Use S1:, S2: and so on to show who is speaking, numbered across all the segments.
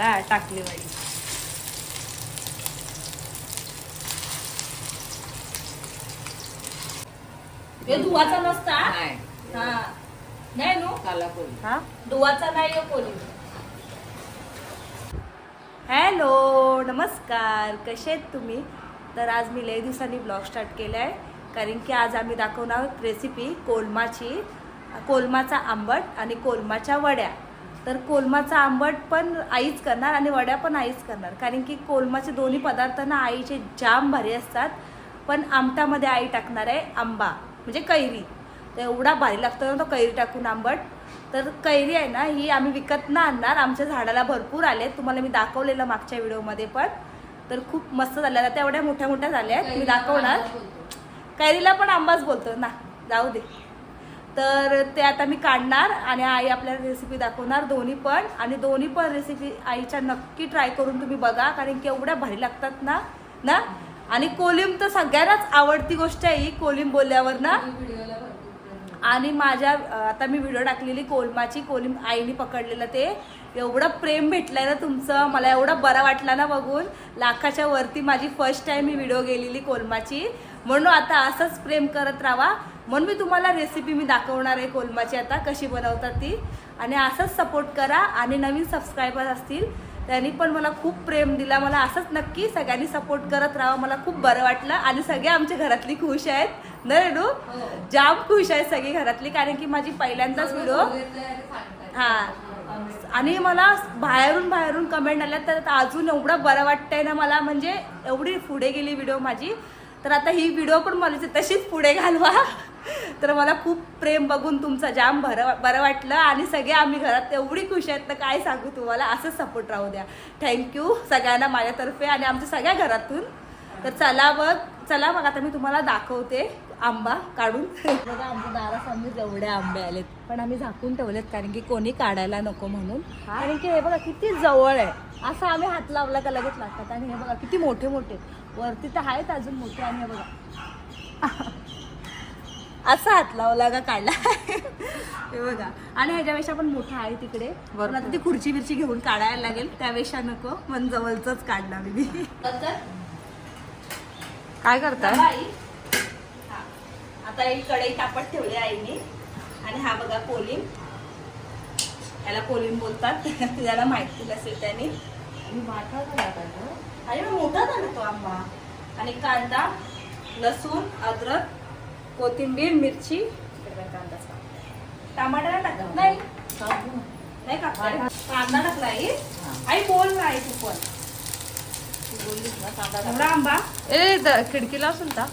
S1: टाका टाकली बाई?
S2: हे धुवाचा नसता
S3: नाही.
S2: हा. नाही नो?
S3: काला कोळी
S1: हा?
S2: धुवाचा नाही हो कोणी.
S1: हॅलो नमस्कार. कसे आहेत तुम्ही? तर आज मी लई दिवसांनी ब्लॉग स्टार्ट केला आहे कारण की आज आम्ही दाखवणार आहोत रेसिपी कोलमाची कोलमाचा आंबट आणि कोलमाच्या वड्या. तर कोलमाचा आंबट पण आईच करणार आणि वड्या पण आईच करणार. कारण की कोलमाचे दोन्ही पदार्थ ना आईचे जाम भारी असतात. पण आमटामध्ये आई टाकणार आहे आंबा म्हणजे कैरी. तर एवढा भारी लागतो ना तो कैरी टाकून आंबट. तर कैरी आहे ना ही आम्ही विकत ना आणणार. आमच्या झाडाला भरपूर आले तुम्हाला मी दाखवलेलं मागच्या व्हिडिओमध्ये पण. तर खूप मस्त झाल्या त्या एवढ्या मोठ्या मोठ्या झाल्या आहेत. मी दाखवणार. कैरीला पण आंबाच बोलतो. ना जाऊ दे. तर ते आता मी काढणार आणि आई आपल्याला रेसिपी दाखवणार दोन्ही पण. आणि दोन्ही पण रेसिपी आईच्या नक्की ट्राय करून तुम्ही बघा कारण की एवढ्या भारी लागतात ना ना? आणि कोलिम तर सगळ्यांनाच आवडती गोष्ट आहे ही कोलिम बोलल्यावर ना? आणि माझ्या आता मी व्हिडिओ टाकलेली कोलमाची कोलिम आईने पकडलेलं ते. एवढं प्रेम भेटलंय ना तुमचं मला एवढं बरं वाटलं ना बघून. लाखाच्या वरती माझी फर्स्ट टाइम मी व्हिडिओ गेलेली कोलमाची. म्हणून आता असंच प्रेम करत राहा. म्हणून मी तुम्हाला रेसिपी मी दाखवणार आहे कोलमाची आता कशी बनवतात ती. आणि असंच सपोर्ट करा आणि नवीन सबस्क्रायबर असतील त्यांनी पण मला खूप प्रेम दिला. मला असंच नक्की सगळ्यांनी सपोर्ट करत राहा. मला खूप बरं वाटलं. आणि सगळे आमच्या घरातली खुश आहेत. न रेडू जाम खुश आहेत सगळी घरातली कारण की माझी पहिल्यांदाच व्हिडिओ हा. आणि मला बाहेरून बाहेरून कमेंट आल्या तर अजून एवढं बरं वाटतंय ना मला. म्हणजे एवढी पुढे गेली व्हिडिओ माझी. तर आता ही व्हिडिओ पण मला तशीच पुढे घालवा. तर मला खूप प्रेम बघून तुमचं जाम बरं बरं वाटलं आणि सगळे आम्ही घरात एवढी खुश आहेत तर काय सांगू तुम्हाला? असंच सपोर्ट राहू द्या. थँक्यू सगळ्यांना माझ्यातर्फे आणि आमच्या सगळ्या घरातून. तर चला बघ चला बघ आता मी तुम्हाला दाखवते आंबा काढून. बघा आमच्या दारासमोर एवढे आंबे आलेत. पण आम्ही झाकून ठेवलेत कारण की कोणी काढायला नको म्हणून. कारण की हे बघा किती जवळ आहे. असं आम्ही हात लावला का लगेच लागतात. आणि हे बघा किती मोठे मोठे वरती तर आहेत अजून मोठे आणि हे बघा. असा हात लावला का काढला? हे बघा. आणि ह्याच्यापेक्षा पण मोठा आहे तिकडे. पण आता ती खुर्ची बिर्ची घेऊन काढायला लागेल. त्यापेक्षा नको. पण जवळच काढणार मी. काय करताय?
S2: बाई हा. आता ही कढई तापत ठेवली आईने आणि हा बघा कोलिम याला कोलिम बोलतात. त्याला माहिती नसेल त्याने. आणि मग मोठा झाला तो आंबा. आणि कांदा लसूण अद्रक कोथिंबीर मिरची. कांदा टमाटर नाही. कांदा आई आई बोल नाही तू पण तू बोललीस ना कांदा टाकला. एवढा आंबा.
S1: ए द- खिडकीला असून का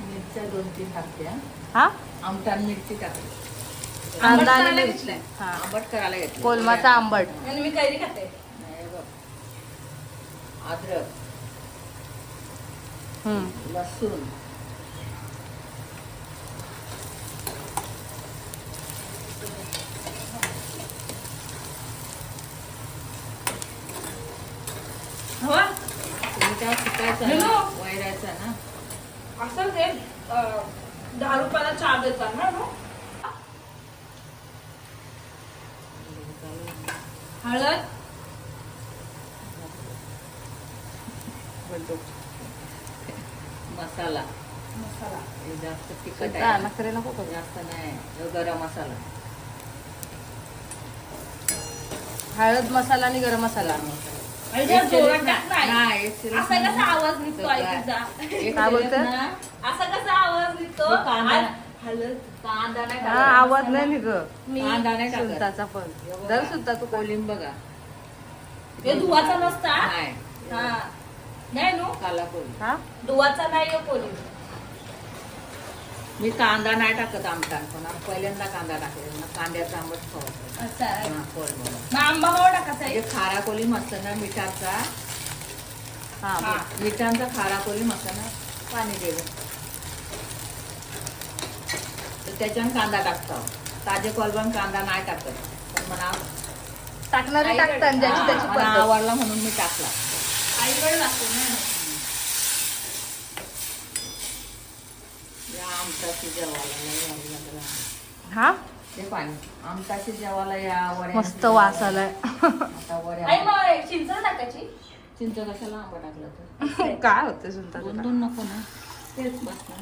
S3: मिरच्या दोन तीन टाकते हा.
S1: हा?
S3: आमटान मिरची
S1: कांदा आणि. हा.
S3: आंबट करायला घेतली
S1: कोलमाचा आंबट.
S2: आणि मी कैरी खाते.
S3: नाही बघ. अद्रक. लसूण. वैरायचा ना?
S2: असं ते दहा रुपयाला चार देतात ना मग? हळद.
S3: मसाला.
S2: मसाला.
S3: हे जास्त तिखट आहे.
S1: नखरे नको करू.
S3: जास्त नाही. हे गरम मसाला.
S1: हळद मसाला आणि गरम मसाला.
S2: आणि जरा
S3: एक
S2: जोरात
S3: चिरीत
S2: टाक
S3: नाही.
S2: नाही.
S3: नाही, एक चिरीत
S2: असा कसा आवाज निघतो
S3: नाही.
S2: आई तुझा?
S3: एक
S1: काय
S3: चिरीत
S1: बोलते?
S3: ना,
S2: असा कसा आवाज निघतो?
S3: कांदा-
S2: कांदा नाही
S1: हा
S2: टाकायचा.
S1: आवाज नाही निघ
S2: मी
S3: कांदा नाही टाकत.
S1: सुलताचा पण. दर सुलता तू
S3: कोलिंब बघा.
S2: हे धुवाचा नसता?
S3: नाही.
S2: हा. नाही नो.
S3: काला कोली
S1: हा?
S2: धुवाचा नाही हो कोणी.
S3: मी कांदा नाही टाकत आमटान पण आम्ही पहिल्यांदा कांदा टाकले कांद्याचा आंबट खावं
S2: असं आहे.
S3: हा, कोलम.
S2: मग आंबा हवा टाकायचा आहे?
S3: खारा कोली असताना मिठाचा.
S1: हा.
S2: हा.
S3: मिठांचा खारा कोली असताना पाणी तर त्याच्यानं कांदा टाकतो. ताजे कोलबन कांदा नाही टाकत. पण मला
S1: टाकणारे टाकतात ज्याची त्याची
S3: हा, मला
S1: पद्धत.
S3: आवडला म्हणून मी टाकला.
S2: आईकडे लागतो ना
S3: या आमचा जेवायला.
S1: हा?
S3: ते पाणी जेवायला या वड्या
S1: मस्त वास आलाय.
S3: आता
S2: आई
S3: वड्या
S2: मग चिंच टाकायची.
S3: चिंच कशाला आंबा टाकलं तर?
S1: काय होते
S3: दोन? दोन नको ना. तेच बस ना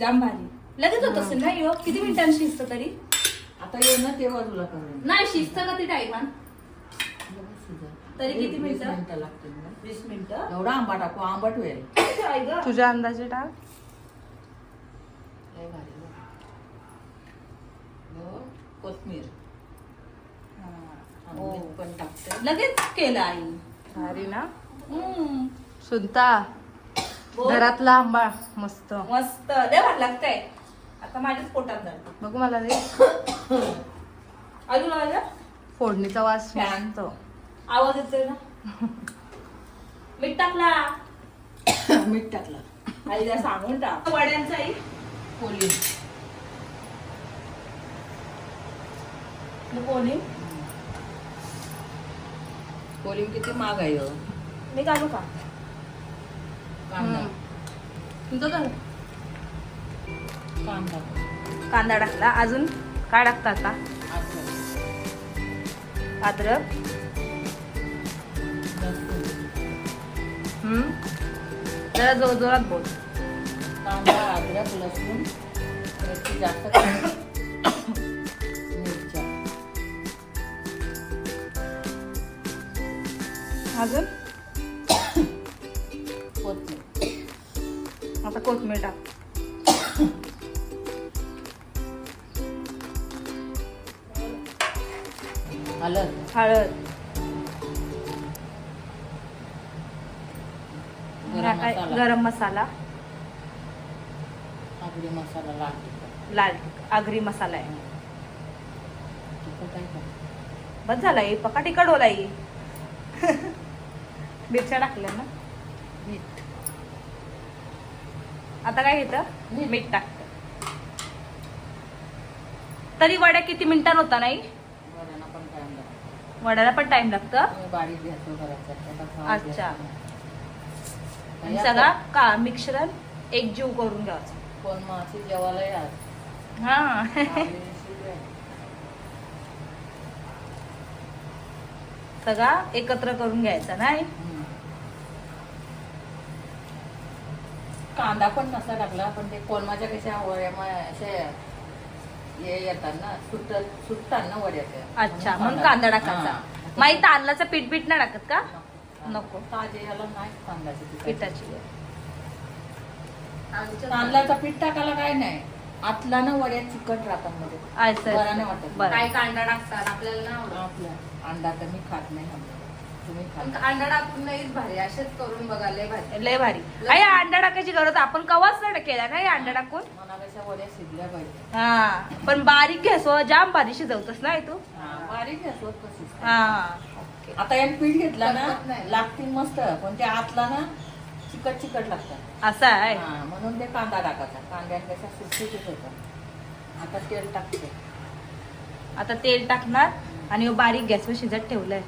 S2: जाम भारी. लगेच होत असेल ना किती मिनिटांनी शिजतं तरी?
S3: आता ये ना तेव्हा तुला करेन
S2: नाही शिजतं किती टाइमान तरी किती
S3: वीस
S2: मिनिटं?
S3: मिनिटं लागतील ना.
S2: वीस मिनिटं
S3: एवढा आंबा टाकू आंबट होईल
S2: गं.
S1: तुझ्या अंदाजे टाक
S3: लय भारी. हो, कोथमीर
S2: हो.
S3: पण टाकते
S2: लगेच केलं आई
S1: भारी ना
S2: हम्म.
S1: सुनता
S2: बोल.
S1: घरातला आंबा मस्त
S2: मस्त लय भारी लागतंय आता माझ्याच पोटात जात
S1: बघ मला ते
S2: अजून
S1: फोडणीचा वास
S3: फॅन.
S1: मस्त
S2: आवाज येतोय ना? मीठ टाकला.
S3: मीठ टाकलं.
S2: आई जरा सांगून टाक. वड्यांचा आई?
S3: कोली.
S2: कोणी
S3: कोलिंग किती महाग आहे हो.
S2: मी काढू का?
S3: कांदा.
S1: तुमचं
S3: कांदा.
S1: कांदा टाकला. अजून काय टाकता आता?
S3: अद्रक,
S1: जरा जोर जोरात बोल.
S3: कांदा अद्रक लसूण मिरची जास्त. मिरच्या.
S1: अजून?
S3: कोथिंबीर
S1: आता कोथमीर टाक.
S3: हळद.
S1: हळद. काय?
S3: मसाला
S1: गरम मसाला.
S3: आगरी मसाला लाल तिखट.
S1: लाल आगरी मसाला आहे.
S3: तिखट आहे का?
S1: बस झाला ही पका तिखट होला ही मिरच्या टाकल्या ना?
S3: मीठ.
S1: आता काय घेतं?
S3: मीठ.
S1: मीठ टाकतं. तरी वड्या किती मिनिटां होता नाही?
S3: वड्यांना पण टाइम लागतो.
S1: वड्याला पण टाइम लागतं?
S3: बारीक करायचा खावा
S1: अच्छा. आणि सगळा का मिश्रण एक जीव करून घ्यायचं
S3: कोण मासे जेवायला यार
S1: हा. सगळा एकत्र करून घ्यायचा नाही.
S3: कांदा पण नसा टाकला पण ते कोलमाच्या कशा असे हे येतात ना सुट सुटतात ना वड्या.
S1: अच्छा म्हणून कांदा टाकायचा. माहीत तांदळाचं पीठ बीठ नाही टाकत का नको.
S3: ताजे याला नाही तांदळाचं.
S1: पिठाची.
S3: तांदळाचं पीठ टाकायला काय नाही. आतला ना वड्या चिकट राहतात मध्ये.
S1: असं
S3: बरं नाही वाटत.
S1: बरं.
S2: काय कांदा टाकतात? आपल्याला आवडत.
S3: आपल्या अंडा तर मी खात नाही. तुम्ही खाता
S2: अंडा टाकून नाहीच भारी असेच करून बघा लय भारी.
S1: लय भारी. आई अंडा टाकायची गरज आपण कवाच नाही केला नाही अंडा टाकून?
S3: वड्या शिजल्या पाहिजे.
S1: हा पण बारीक घ्यासो जाम बारीक शिजवतस नाही तू?
S3: हा, बारीक गॅसवर कशी
S1: हा.
S3: आता याने पीठ घेतला ना. लागतील मस्त पण ते आतला ना चिकट चिकट लागतात.
S1: असं आहे?
S3: हा, म्हणून ते कांदा टाकायचा. कांद्यापेक्षा सुटसुटीत होतं. आता तेल टाकते.
S1: आता तेल टाकणार आणि बारीक गॅसवर शिजत ठेवलंय.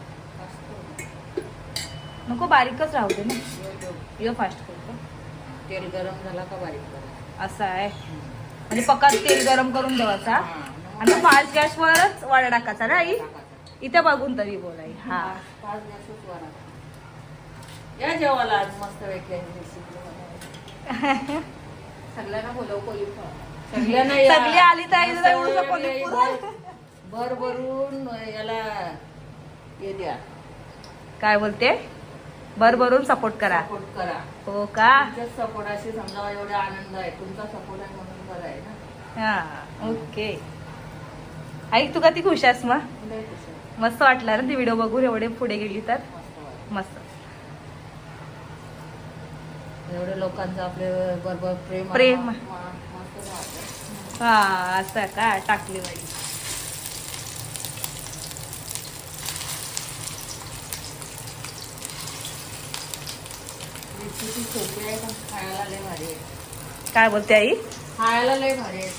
S1: नको बारीकच राहू दे ना.
S3: यो, यो.
S1: फास्ट करतो
S3: तेल गरम झाला का बारीक करा.
S1: असं आहे. म्हणजे पकात तेल गरम करून
S3: हा,
S1: आणि फास्ट गॅसवरच वडा टाकायचा ना आई. इथे बघून तरी बोलाई हा.
S3: या जेवायला आज मस्त.
S2: सगळ्यांना बोलव कोळी
S3: सगळ्यांना
S1: आली तर आई.
S3: भर भरून याला हे द्या.
S1: काय बोलते? भर भरून सपोर्ट करा.
S3: सपोर्ट करा.
S1: हो का?
S3: तुमच्याच सपोर्टाशी समजा एवढा आनंद आहे. तुमचा सपोर्ट आहे म्हणून बरं आहे ना.
S1: हा ओके. ऐक तू का ती खुश आहेस मग. मस्त वाटलं ना ती व्हिडिओ बघून एवढे पुढे गेली तर.
S3: मस्त. एवढे लोकांचं आपले बरोबर प्रेम
S1: प्रेम. हा असं का? टाकली बाई.
S3: रेसिपी सोपी आहे पण खायला लय भारी आहे.
S1: काय बोलते आई?
S3: खायला लय भारी आहे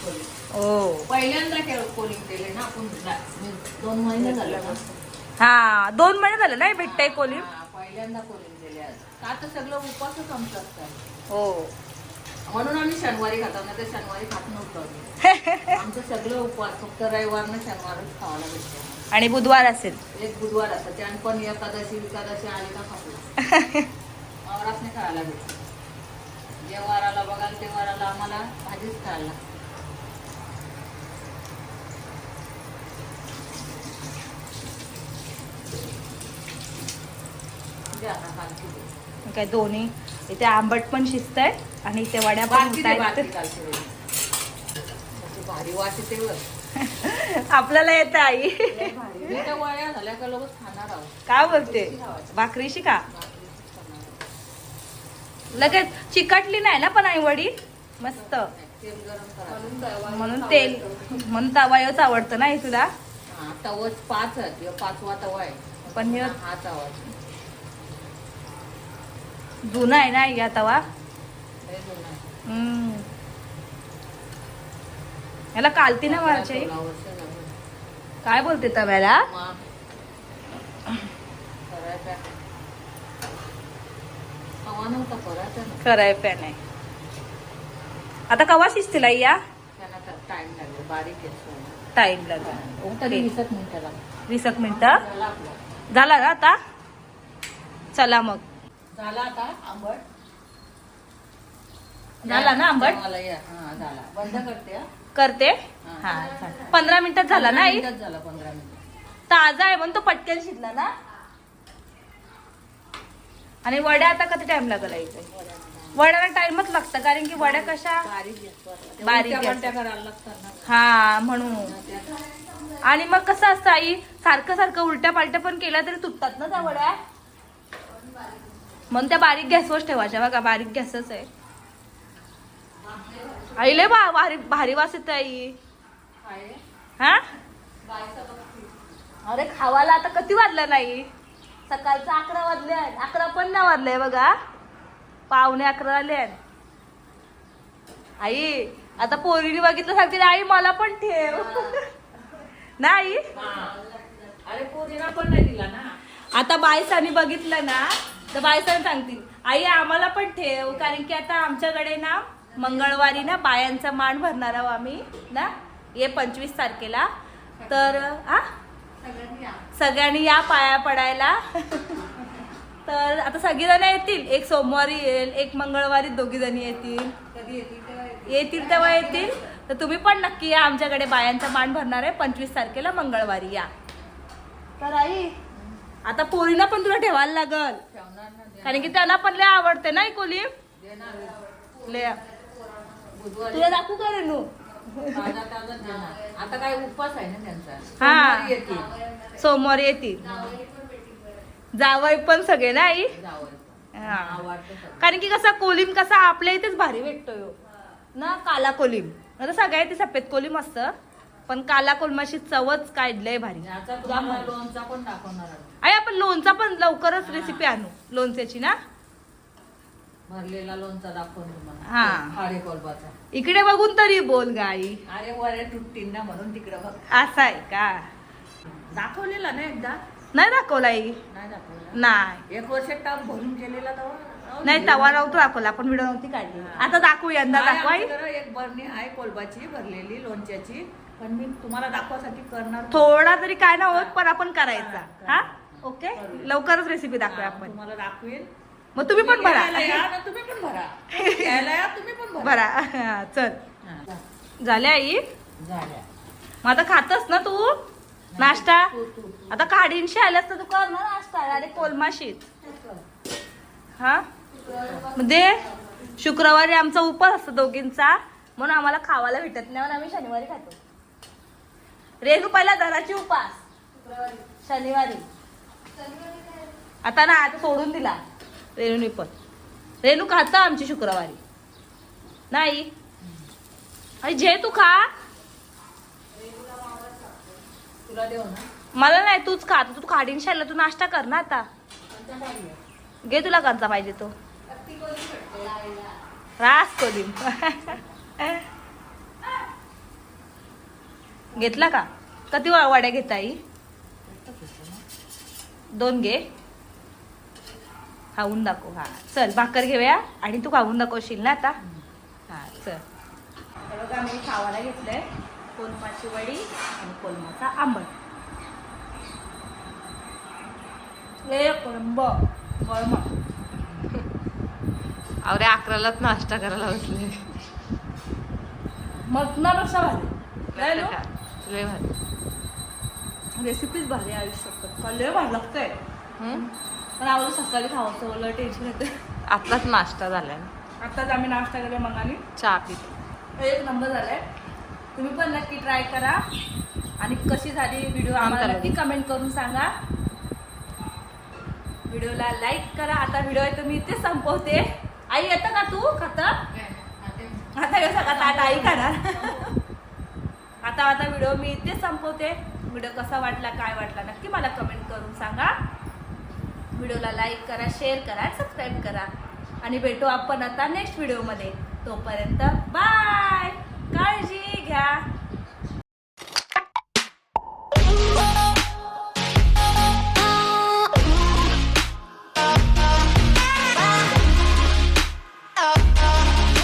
S1: ओ
S3: पहिल्यांदा केलं कोलिंग केले ना आपण? मी दोन महिने झाले ना.
S1: हा दोन महिने झाले नाही भेटताय कोली
S3: हा, पहिल्यांदा कोलिंग केले आज. आता सगळं उपासच आमचं असतात
S1: हो.
S3: म्हणून आम्ही शनिवारी खातो ना तर शनिवारी खात नव्हतो आम्ही. आमचं सगळं उपवास फक्त रविवारनं शनिवारच खावायला भेटतो
S1: आणि बुधवार असेल.
S3: एक बुधवार असतं त्यान पण एकादशी एकादशी आली का खातो. वावरात नाही खायला भेटतो. जे वाराला बघाल ते वाराला आम्हाला भाजीच खायला. लागते. दे आता कालची दे.
S1: काय दोन्ही? इथे आंबट पण शिजत आहे आणि इथे वड्या पण आपल्याला येतं आई.
S3: का
S1: काय बोलते भाकरीशी का. लगेच चिकटली नाही ना पण आई वडी? मस्त. म्हणून तेल म्हणून तवा योच आवडतं. ना तुला?
S3: हा तवच पाच पाचवा तवा आहे.
S1: पण
S3: हा तवा आहे.
S1: जुना आहे ना या तवा. याला कालती ना मारची. काय बोलते तव्याला? खरंय पॅन आहे. आता कवा शिजतील आई या?
S3: टाइम लागेल
S1: ओके
S3: मिनिटाला
S1: वीस एक मिनिटं.
S3: झाला आपला.
S1: झाला ना आता? चला मग.
S3: झाला आता आंबट.
S1: झाला ना आंबट?
S3: मला या हा झाला. बंद करते हा.
S1: करते? हा. चालेल. पंधरा मिनिटात झाला ना आई?
S3: मिनिटात झाला पंधरा मिनिट.
S1: ताजा आहे म्हणून तो पटकन शिजला ना. आणि वड्या आता किती टाइम लागला इथे? वड्याला टाइमच लागतं कारण की वड्या कशा?
S3: बारीक. पलट्या करायला लागतात ना.
S1: हा म्हणून. आणि मग कसं असतं आई? सारखं सारखं उलट्या पालट्या पण केल्या तरी तुटतात ना त्या वड्या? म्हणून त्या बारीक गॅसवर ठेवायच्या बघा बारीक गॅसच आहे. आई लय बा भारी भारी वास येते आई. हा? अरे खावाला आता किती वाजलं नाही? सकाळचं अकरा वाजले अकरा पण नाही वाजले बघा. पावणे अकरा आले आई आता पोरीने बघितलं सांगते आई मला पण ठेव. नाही
S3: अरे पोरीला पण नाही दिला ना.
S1: आता बायसानी बघितलं ना तर बायसाने सांगतील आई आम्हाला पण ठेव कारण की आता आमच्याकडे ना मंगळवारी ना बायांचा मान भरणार आहोत आम्ही ना? ये पंचवीस तारखेला. तर आ? सगळ्यांनी या पाया पडायला. तर आता सगळीजण येतील. एक सोमवारी येईल एक मंगळवारी दोघी जणी येतील. येतील तेव्हा येतील. तर तुम्ही पण नक्की या आमच्याकडे बायांचा मान भरणार आहे. पंचवीस तारखेला मंगळवारी या. तर आई आता पोरीना पण तुला ठेवायला लागल. कारण की त्यांना पण लय आवडते ना कोली लय. तुला दाखवू का रेनू?
S3: ताजा ताजा देणार आता काय उपवास आहे ना त्यांचा.
S1: हा.
S3: सोमवारी येतील
S1: जावई पण सगळे ना आई? हा. कारण की कसा कोलिम कसा आपल्या इथेच भारी भेटतोय हो. ना काला कोलिम आता सगळ्या इथे सफेद कोलिम असतं पण काला कोलमाशी चवच काढलंय भारी.
S3: याचा तुम्हाला लोणचा पण दाखवणार आहे.
S1: आपण लोणचा पण लवकरच रेसिपी आणू. लोणच्याची ना?
S3: भरलेला लोणचा दाखवून तुम्हाला.
S1: हा.
S3: खारे कोलबाचा
S1: इकडे बघून तरी बोल गाई.
S3: अरे वरे तुटतील ना म्हणून तिकडे बघ.
S1: असं आहे का?
S3: दाखवलेला ना एकदा?
S1: नाही दाखवला आई.
S3: नाही दाखवला?
S1: नाही.
S3: एक वर्ष टाप भरून केलेला तेव्हा
S1: नाही तवा नव्हतो दाखवला. आपण व्हिडिओ नव्हती काढली. आता दाखवू यंदा
S3: आहे
S1: दाखवा आई.
S3: आमच्याकडे एक बरणी आहे कोलबाची भरलेली लोणच्याची. पण मी तुम्हाला दाखवासाठी करणार
S1: थोडा तरी काय ना होत पण आपण करायचा. हा ओके? लवकरच रेसिपी दाखवूया आपण.
S3: तुम्हाला दाखवेल.
S1: मग तुम्ही पण भरा.
S3: तुम्ही पण भरा. तुम्ही पण भरा.
S1: भरा. हा, चल. झाले आई? मग आता खातस ना तू? नाश्ता? आता काढीनशी आल्यास तर तू कर ना नाश्ता. आणि कोलमाशीत हा? मग दे. शुक्रवारी आमचा उपास असतो दोघींचा. म्हणून आम्हाला खावायला भेटत नाही. म्हणून आम्ही शनिवारी खातो. रेणू पहिला धराची उपास. शनिवारी. आता ना आता सोडून दिला. रेणूने पण. रेणू खाता आमची शुक्रवारी. नाही? अरे जे तू खा. मला नाही तूच खा. तू खाडीन शाळेला तू नाश्ता कर ना आता. घे तुला करता पाहिजे तो. रास कोलिम घेतला का? वा- वड्या घेता आई? दोन घे. खाऊन दाखव. हा चल भाकर घेऊया आणि तू खाऊन दाखवशील ना आता?
S3: हा चल.
S1: बघा मी खावायला घेतलंय कोलमाची वडी आणि कोलमाचा आंबट.
S3: अरे अकरालाच नाश्ता करायला बसले.
S1: काय नो?
S3: लय भारी.
S1: रेसिपीच भारी आयुष्यात. लय भारी लागतंय? पण आवडलं सकाळी खावायचं ओलं टेन्शन येते
S3: आताच नाश्ता झालाय.
S1: आत्ताच आम्ही नाश्ता केला मगाने.
S3: चहा पिते.
S1: एक नंबर झालाय. तुम्ही पण नक्की ट्राय करा. आणि कशी झाली व्हिडिओ आम्हाला नक्की कमेंट करून सांगा. व्हिडिओला लाईक करा. आता व्हिडिओ आहे तर मी इथे संपवते. आई येतं का तू? खाता? आता कसं खाता आता आई खाणार. आता आता व्हिडिओ मी इथे संपवते. व्हिडिओ कसा वाटला काय वाटला नक्की मला कमेंट करून सांगा. व्हिडिओला लाईक करा शेअर करा सबस्क्राईब करा. आणि भेटू आपण आता नेक्स्ट व्हिडिओमध्ये तोपर्यंत बाय काळजी घ्या.